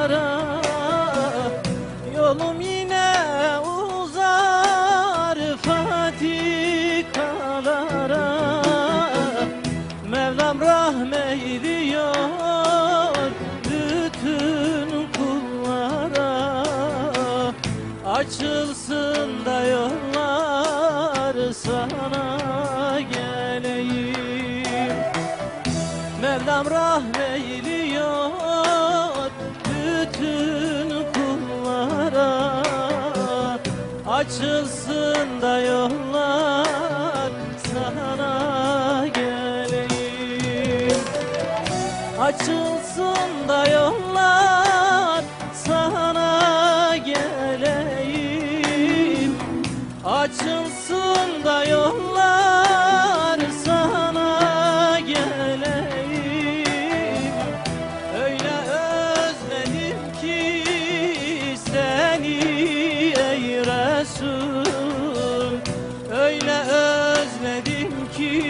yara Yolum yine uzar. Fatikalara Mevlam rahmeyliyor bütün kullara. Açılsın da yollar sana geleyim. Mevlam rahmeyliyor Açılsın da yollar sana geleyim. Açılsın da yollar sana geleyim. Açılsın da yollar. You.